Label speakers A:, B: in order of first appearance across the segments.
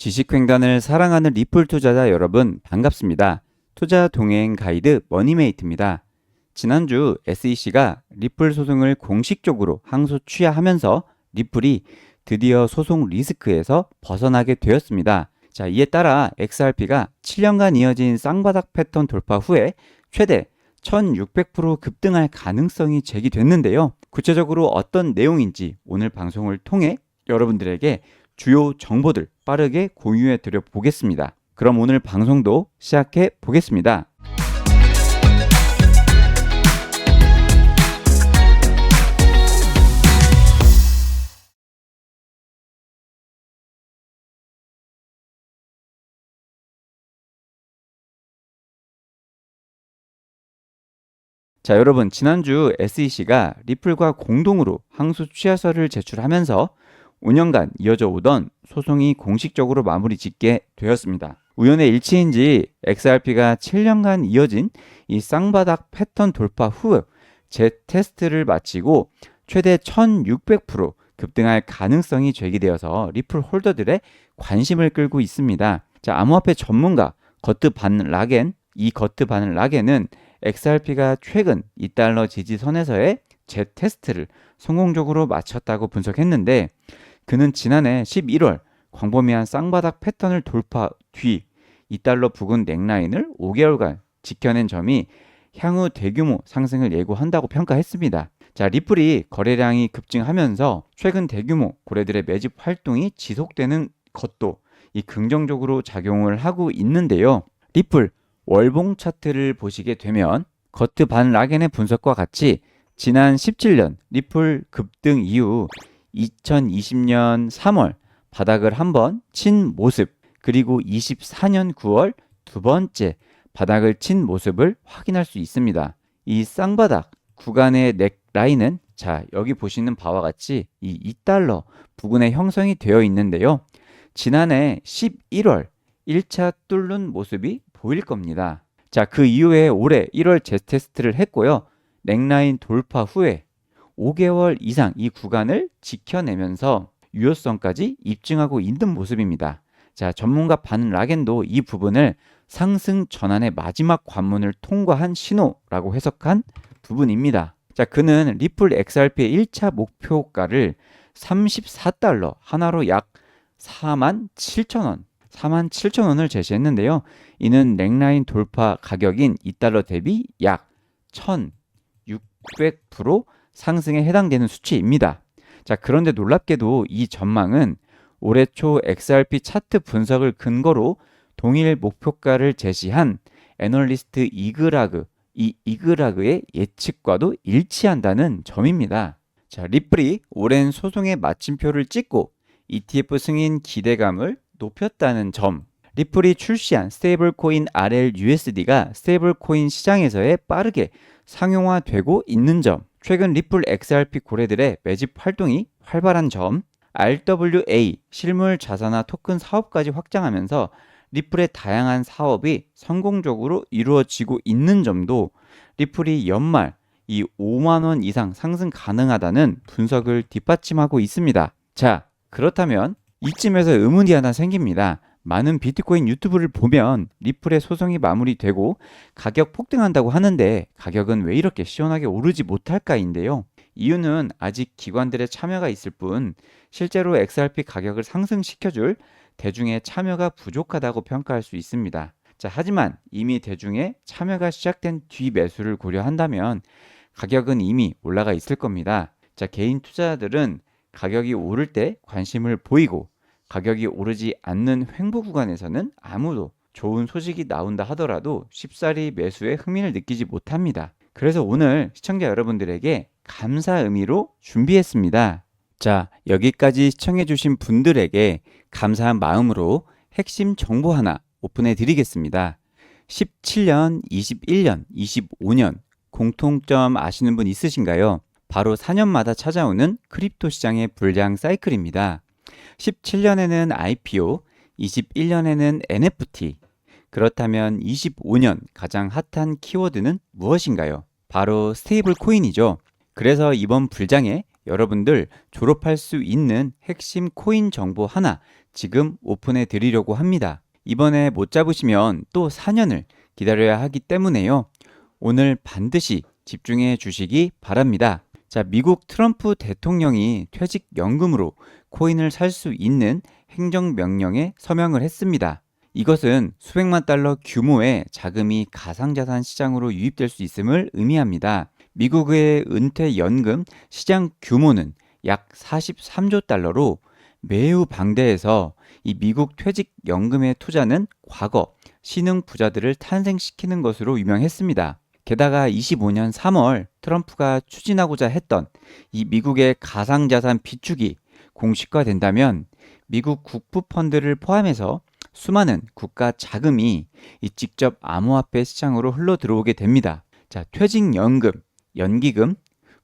A: 지식횡단을 사랑하는 리플 투자자 여러분 반갑습니다. 투자 동행 가이드 머니메이트입니다. 지난주 SEC가 리플 소송을 공식적으로 항소 취하하면서 리플이 드디어 소송 리스크에서 벗어나게 되었습니다. 자, 이에 따라 XRP가 7년간 이어진 쌍바닥 패턴 돌파 후에 최대 1600% 급등할 가능성이 제기됐는데요. 구체적으로 어떤 내용인지 오늘 방송을 통해 여러분들에게 주요 정보들 빠르게 공유해 드려 보겠습니다. 그럼 오늘 방송도 시작해 보겠습니다. 자, 여러분, 지난주 SEC가 리플과 공동으로 항소 취하서를 제출하면서 5년간 이어져 오던 소송이 공식적으로 마무리 짓게 되었습니다. 우연의 일치인지 XRP가 7년간 이어진 이 쌍바닥 패턴 돌파 후 재테스트를 마치고 최대 1600% 급등할 가능성이 제기되어서 리플 홀더들의 관심을 끌고 있습니다. 자, 암호화폐 전문가 거트 반 라겐, 이 거트 반 라겐은 XRP가 최근 2달러 지지선에서의 재테스트를 성공적으로 마쳤다고 분석했는데 그는 지난해 11월 광범위한 쌍바닥 패턴을 돌파 뒤 2달러 부근 넥라인을 5개월간 지켜낸 점이 향후 대규모 상승을 예고한다고 평가했습니다. 자, 리플이 거래량이 급증하면서 최근 대규모 고래들의 매집 활동이 지속되는 것도 이 긍정적으로 작용을 하고 있는데요. 리플 월봉 차트를 보시게 되면 거트 반 라겐의 분석과 같이 지난 17년 리플 급등 이후 2020년 3월 바닥을 한번 친 모습 그리고 24년 9월 두 번째 바닥을 친 모습을 확인할 수 있습니다. 이 쌍바닥 구간의 넥 라인은 자 여기 보시는 바와 같이 이 2달러 부근에 형성이 되어 있는데요. 지난해 11월 1차 뚫는 모습이 보일 겁니다. 자, 그 이후에 올해 1월 재테스트를 했고요. 넥라인 돌파 후에 5개월 이상 이 구간을 지켜내면서 유효성까지 입증하고 있는 모습입니다. 자, 전문가 반 라겐도 이 부분을 상승 전환의 마지막 관문을 통과한 신호라고 해석한 부분입니다. 자, 그는 리플 XRP의 1차 목표가를 34달러 하나로 약 4만 7천 원, 4만 7천 원을 제시했는데요. 이는 넥라인 돌파 가격인 2달러 대비 약 1,600% 상승에 해당되는 수치입니다. 자, 그런데 놀랍게도 이 전망은 올해 초 XRP 차트 분석을 근거로 동일 목표가를 제시한 애널리스트 이그라그, 이 이그라그의 예측과도 일치한다는 점입니다. 자, 리플이 오랜 소송의 마침표를 찍고 ETF 승인 기대감을 높였다는 점. 리플이 출시한 스테이블 코인 RLUSD가 스테이블 코인 시장에서의 빠르게 상용화되고 있는 점. 최근 리플 XRP 고래들의 매집 활동이 활발한 점. RWA 실물 자산화 토큰 사업까지 확장하면서 리플의 다양한 사업이 성공적으로 이루어지고 있는 점도 리플이 연말 이 5만 원 이상 상승 가능하다는 분석을 뒷받침하고 있습니다. 자, 그렇다면 이쯤에서 의문이 하나 생깁니다. 많은 비트코인 유튜브를 보면 리플의 소송이 마무리되고 가격 폭등한다고 하는데 가격은 왜 이렇게 시원하게 오르지 못할까인데요. 이유는 아직 기관들의 참여가 있을 뿐 실제로 XRP 가격을 상승시켜줄 대중의 참여가 부족하다고 평가할 수 있습니다. 자, 하지만 이미 대중의 참여가 시작된 뒤 매수를 고려한다면 가격은 이미 올라가 있을 겁니다. 자, 개인 투자자들은 가격이 오를 때 관심을 보이고 가격이 오르지 않는 횡보 구간에서는 아무도 좋은 소식이 나온다 하더라도 쉽사리 매수에 흥미를 느끼지 못합니다. 그래서 오늘 시청자 여러분들에게 감사 의미로 준비했습니다. 자, 여기까지 시청해주신 분들에게 감사한 마음으로 핵심 정보 하나 오픈해 드리겠습니다. 17년, 21년, 25년 공통점 아시는 분 있으신가요? 바로 4년마다 찾아오는 크립토 시장의 불량 사이클입니다. 17년에는 IPO, 21년에는 NFT. 그렇다면 25년 가장 핫한 키워드는 무엇인가요? 바로 스테이블 코인이죠. 그래서 이번 불장에 여러분들 졸업할 수 있는 핵심 코인 정보 하나 지금 오픈해 드리려고 합니다. 이번에 못 잡으시면 또 4년을 기다려야 하기 때문에요. 오늘 반드시 집중해 주시기 바랍니다. 자, 미국 트럼프 대통령이 퇴직연금으로 코인을 살 수 있는 행정명령에 서명을 했습니다. 이것은 수백만 달러 규모의 자금이 가상자산 시장으로 유입될 수 있음을 의미합니다. 미국의 은퇴연금 시장 규모는 약 43조 달러로 매우 방대해서 이 미국 퇴직연금의 투자는 과거 신흥 부자들을 탄생시키는 것으로 유명했습니다. 게다가 25년 3월 트럼프가 추진하고자 했던 이 미국의 가상자산 비축이 공식화된다면 미국 국부펀드를 포함해서 수많은 국가 자금이 이 직접 암호화폐 시장으로 흘러 들어오게 됩니다. 자, 퇴직연금, 연기금,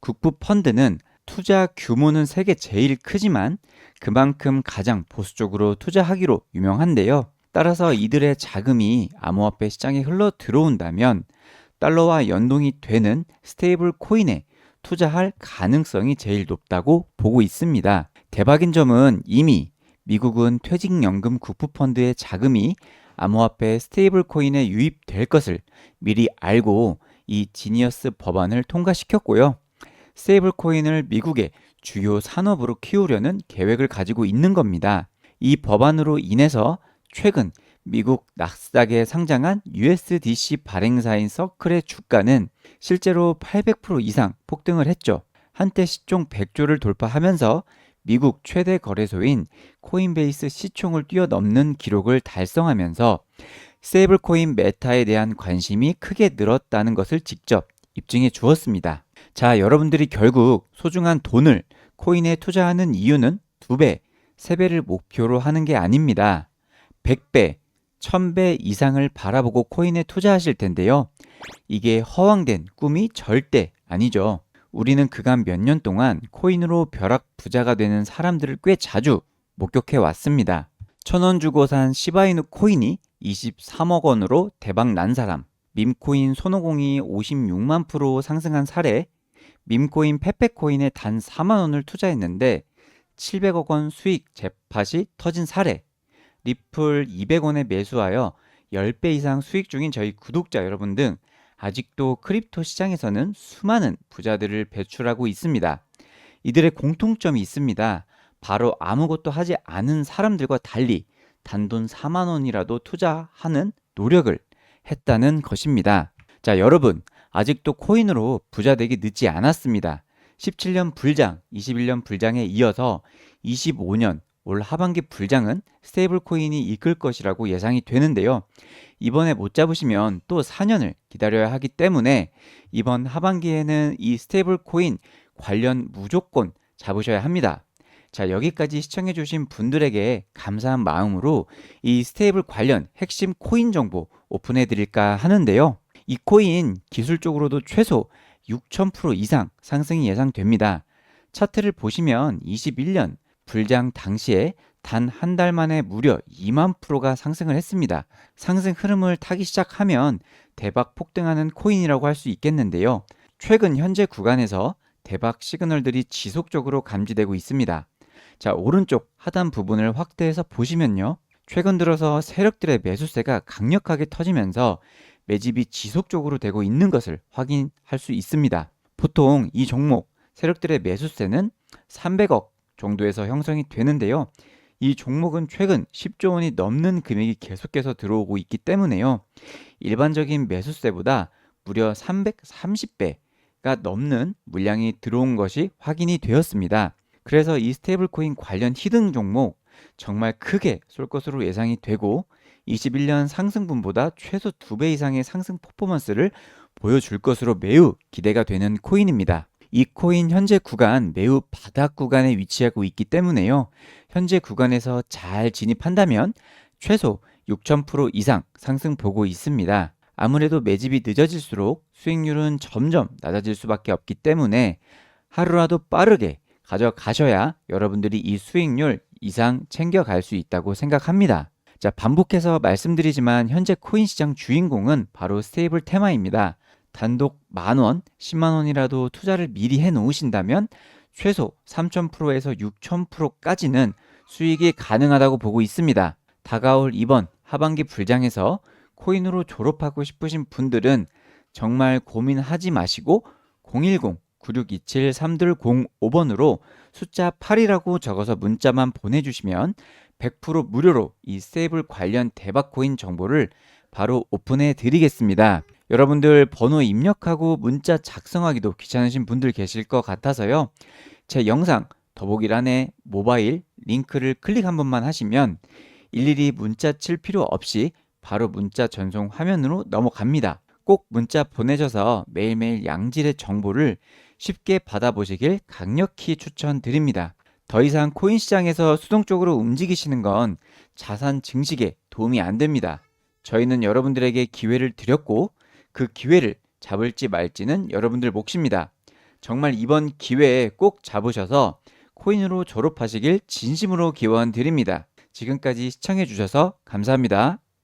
A: 국부펀드는 투자 규모는 세계 제일 크지만 그만큼 가장 보수적으로 투자하기로 유명한데요. 따라서 이들의 자금이 암호화폐 시장에 흘러 들어온다면 달러와 연동이 되는 스테이블 코인에 투자할 가능성이 제일 높다고 보고 있습니다. 대박인 점은 이미 미국은 퇴직연금 국부펀드의 자금이 암호화폐 스테이블 코인에 유입될 것을 미리 알고 이 지니어스 법안을 통과시켰고요. 스테이블 코인을 미국의 주요 산업으로 키우려는 계획을 가지고 있는 겁니다. 이 법안으로 인해서 최근 미국 낙스닥에 상장한 USDC 발행사인 서클의 주가는 실제로 800% 이상 폭등을 했죠. 한때 시총 100조를 돌파하면서 미국 최대 거래소인 코인베이스 시총을 뛰어넘는 기록을 달성하면서 세이블 코인 메타에 대한 관심이 크게 늘었다는 것을 직접 입증해 주었습니다. 자, 여러분들이 결국 소중한 돈을 코인에 투자하는 이유는 두 배, 세 배를 목표로 하는 게 아닙니다. 100배, 1000배 이상을 바라보고 코인에 투자하실 텐데요. 이게 허황된 꿈이 절대 아니죠. 우리는 그간 몇 년 동안 코인으로 벼락 부자가 되는 사람들을 꽤 자주 목격해 왔습니다. 천 원 주고 산 시바이누 코인이 23억 원으로 대박 난 사람, 밈코인 손오공이 56만 프로 상승한 사례, 밈코인 페페코인에 단 4만 원을 투자했는데 700억 원 수익 재팟이 터진 사례, 리플 200원에 매수하여 10배 이상 수익 중인 저희 구독자 여러분 등 아직도 크립토 시장에서는 수많은 부자들을 배출하고 있습니다. 이들의 공통점이 있습니다. 바로 아무것도 하지 않은 사람들과 달리 단돈 4만 원이라도 투자하는 노력을 했다는 것입니다. 자, 여러분, 아직도 코인으로 부자 되기 늦지 않았습니다. 17년 불장, 21년 불장에 이어서 25년 올 하반기 불장은 스테이블 코인이 이끌 것이라고 예상이 되는데요. 이번에 못 잡으시면 또 4년을 기다려야 하기 때문에 이번 하반기에는 이 스테이블 코인 관련 무조건 잡으셔야 합니다. 자, 여기까지 시청해주신 분들에게 감사한 마음으로 이 스테이블 관련 핵심 코인 정보 오픈해 드릴까 하는데요. 이 코인 기술적으로도 최소 6,000% 이상 상승이 예상됩니다. 차트를 보시면 21년 불장 당시에 단 한 달 만에 무려 2만 프로가 상승을 했습니다. 상승 흐름을 타기 시작하면 대박 폭등하는 코인이라고 할 수 있겠는데요. 최근 현재 구간에서 대박 시그널들이 지속적으로 감지되고 있습니다. 자, 오른쪽 하단 부분을 확대해서 보시면요. 최근 들어서 세력들의 매수세가 강력하게 터지면서 매집이 지속적으로 되고 있는 것을 확인할 수 있습니다. 보통 이 종목 세력들의 매수세는 300억 정도에서 형성이 되는데요. 이 종목은 최근 10조 원이 넘는 금액이 계속해서 들어오고 있기 때문에요. 일반적인 매수세보다 무려 330배가 넘는 물량이 들어온 것이 확인이 되었습니다. 그래서 이 스테이블 코인 관련 히든 종목 정말 크게 쏠 것으로 예상이 되고 21년 상승분보다 최소 2배 이상의 상승 퍼포먼스를 보여줄 것으로 매우 기대가 되는 코인입니다. 이 코인 현재 구간 매우 바닥 구간에 위치하고 있기 때문에요. 현재 구간에서 잘 진입한다면 최소 6,000% 이상 상승 보고 있습니다. 아무래도 매집이 늦어질수록 수익률은 점점 낮아질 수밖에 없기 때문에 하루라도 빠르게 가져가셔야 여러분들이 이 수익률 이상 챙겨갈 수 있다고 생각합니다. 자, 반복해서 말씀드리지만 현재 코인 시장 주인공은 바로 스테이블 테마입니다. 단독 만 원, 10만 원이라도 투자를 미리 해 놓으신다면 최소 3,000%에서 6,000%까지는 수익이 가능하다고 보고 있습니다. 다가올 이번 하반기 불장에서 코인으로 졸업하고 싶으신 분들은 정말 고민하지 마시고 010-9627-3205번으로 숫자 8이라고 적어서 문자만 보내주시면 100% 무료로 이 세이블 관련 대박 코인 정보를 바로 오픈해 드리겠습니다. 여러분들 번호 입력하고 문자 작성하기도 귀찮으신 분들 계실 것 같아서요. 제 영상 더보기란에 모바일 링크를 클릭 한 번만 하시면 일일이 문자 칠 필요 없이 바로 문자 전송 화면으로 넘어갑니다. 꼭 문자 보내셔서 매일매일 양질의 정보를 쉽게 받아보시길 강력히 추천드립니다. 더 이상 코인 시장에서 수동적으로 움직이시는 건 자산 증식에 도움이 안 됩니다. 저희는 여러분들에게 기회를 드렸고 그 기회를 잡을지 말지는 여러분들 몫입니다. 정말 이번 기회에 꼭 잡으셔서 코인으로 졸업하시길 진심으로 기원 드립니다. 지금까지 시청해 주셔서 감사합니다.